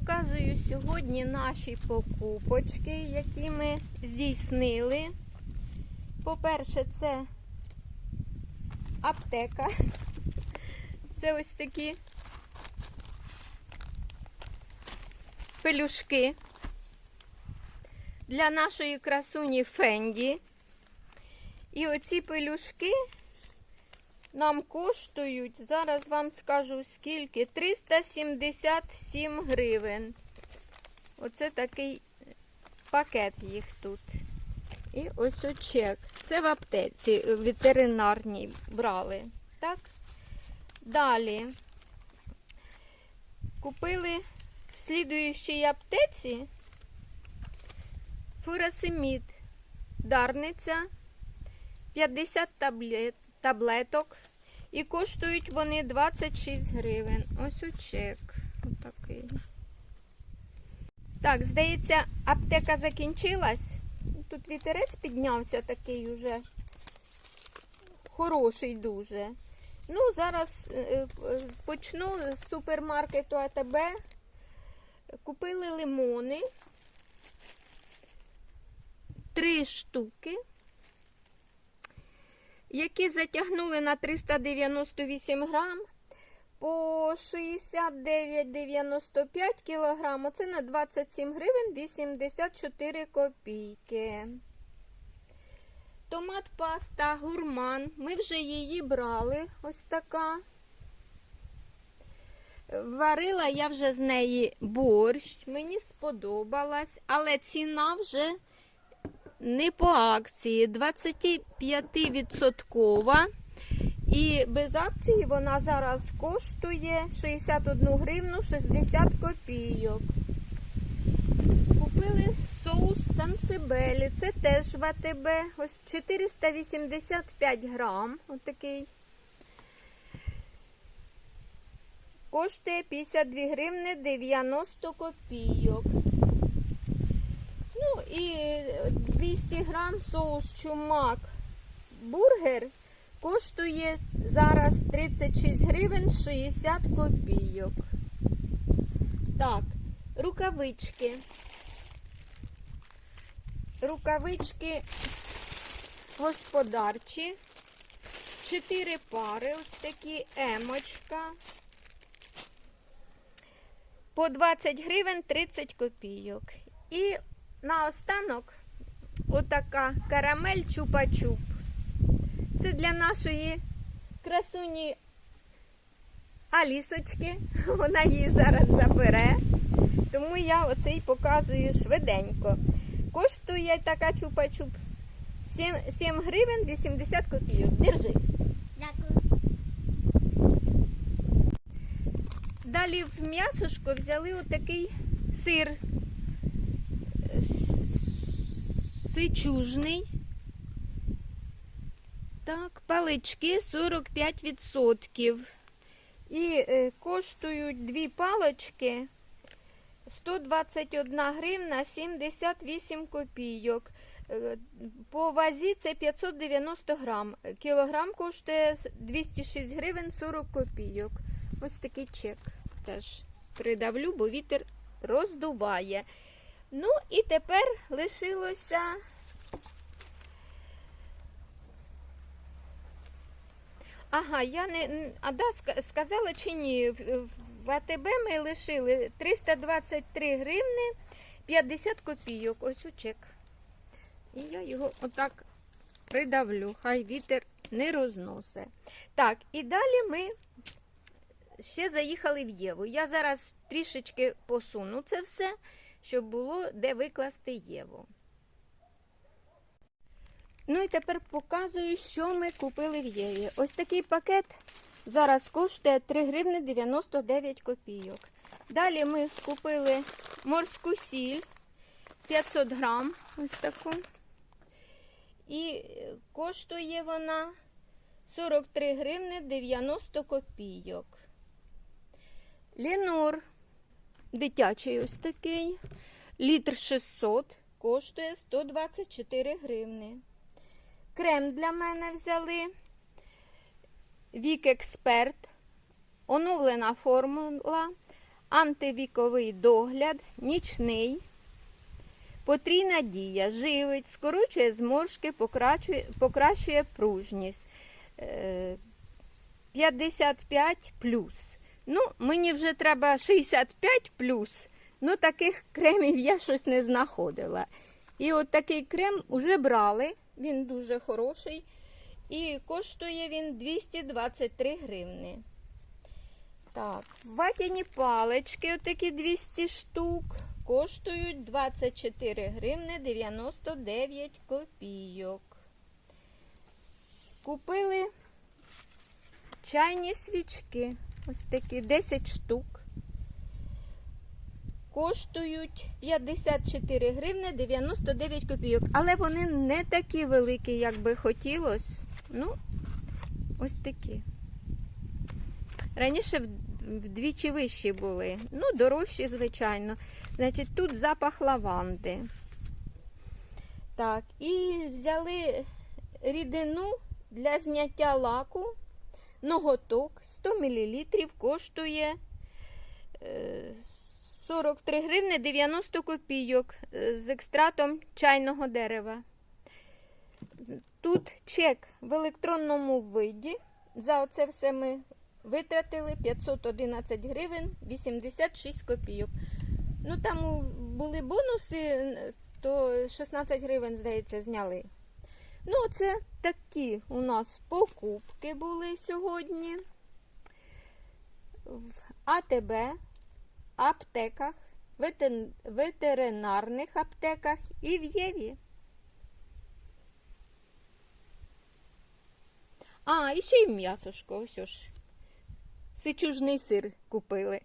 Показую сьогодні наші покупочки, які ми здійснили. По-перше, це аптека. Це ось такі пелюшки для нашої красуні Фенді. І оці пелюшки нам коштують, зараз вам скажу скільки, 377 гривень. Оце такий пакет їх тут. І ось чек. Це в аптеці е, ветеринарній брали. Так? Далі купили в слідуючій аптеці фурасимід, дарниця, 50 таблет, таблеток. І коштують вони 26 гривень. Ось у чек. Отакий. Так, здається, аптека закінчилась. Тут вітерець піднявся такий уже хороший дуже. Ну, зараз е, е, почну з супермаркету АТБ. Купили лимони. Три штуки які затягнули на 398 грам по 69,95 кілограм. Оце на 27 гривень 84 копійки. Томат паста гурман. Ми вже її брали. Ось така. Варила я вже з неї борщ. Мені сподобалась, але ціна вже не по акції, 25%. І без акції вона зараз коштує 61 гривну 60 копійок. Купили соус Сансибелі. Це теж в АТБ. Ось 485 грам. Отакий. Коштує 52 гривни 90 копійок. І 200 грам соус чумак бургер коштує зараз 36 гривень 60 копійок. Так, рукавички. Рукавички господарчі. Чотири пари, ось такі емочка. По 20 гривень 30 копійок. І наостанок отака карамель чупа-чуп. Це для нашої красуні Алісочки. Вона її зараз забере. Тому я оцей показую швиденько. Коштує така чупа-чуп 7, 7 гривень 80 копійок. Держи. Дякую. Далі в м'ясошко взяли отакий сир е, сичужний. Так, палички 45%. І е, коштують дві палички 121 гривна 78 копійок. Е, По вазі це 590 грам. Кілограм коштує 206 гривень 40 копійок. Ось такий чек теж придавлю, бо вітер роздуває. Ну і тепер лишилося. Ага, я не. н- А да, сказала чи ні? В в АТБ ми лишили 323 гривни 50 копійок. Ось у чек. І я його отак придавлю, хай вітер не розносить. Так, і далі ми ще заїхали в Єву. Я зараз трішечки посуну це все, щоб було де викласти Єву. Ну і тепер показую, що ми купили в Єві. Ось такий пакет зараз коштує 3 гривни 99 копійок. Далі ми купили морську сіль 500 грам, ось таку. І коштує вона 43 гривни 90 копійок. Лінур дитячий ось такий. Літр 600 коштує 124 гривни. Крем для мене взяли. Вік Експерт. Оновлена формула антивіковий догляд, нічний. Потрійна дія, живить, скорочує зморшки, покращує, покращує пружність. Е, 55 плюс. Ну, мені вже треба 65 плюс. Ну, таких кремів я щось не знаходила. І от такий крем вже брали, він дуже хороший. І коштує він 223 гривни. Так, ватяні палички, отакі 200 штук, коштують 24 гривни 99 копійок. Купили чайні свічки, ось такі 10 штук. Коштують 54 гривни 99 копійок. Але вони не такі великі, як би хотілося. Ну, ось такі. Раніше вдвічі вищі були. Ну, дорожчі, звичайно. Значить, тут запах лаванди. Так, і взяли рідину для зняття лаку. Ноготок 100 мл коштує е, 43 гривни 90 копійок е, з екстратом чайного дерева. Тут чек в електронному виді. За оце все ми витратили 511 гривень 86 копійок. Ну там були бонуси, то 16 гривень, здається, зняли. Ну, це такі у нас покупки були сьогодні. В АТБ, аптеках, ветеринарних аптеках і в Єві. А, і ще й м'ясошко, ось ж. Сичужний сир купили.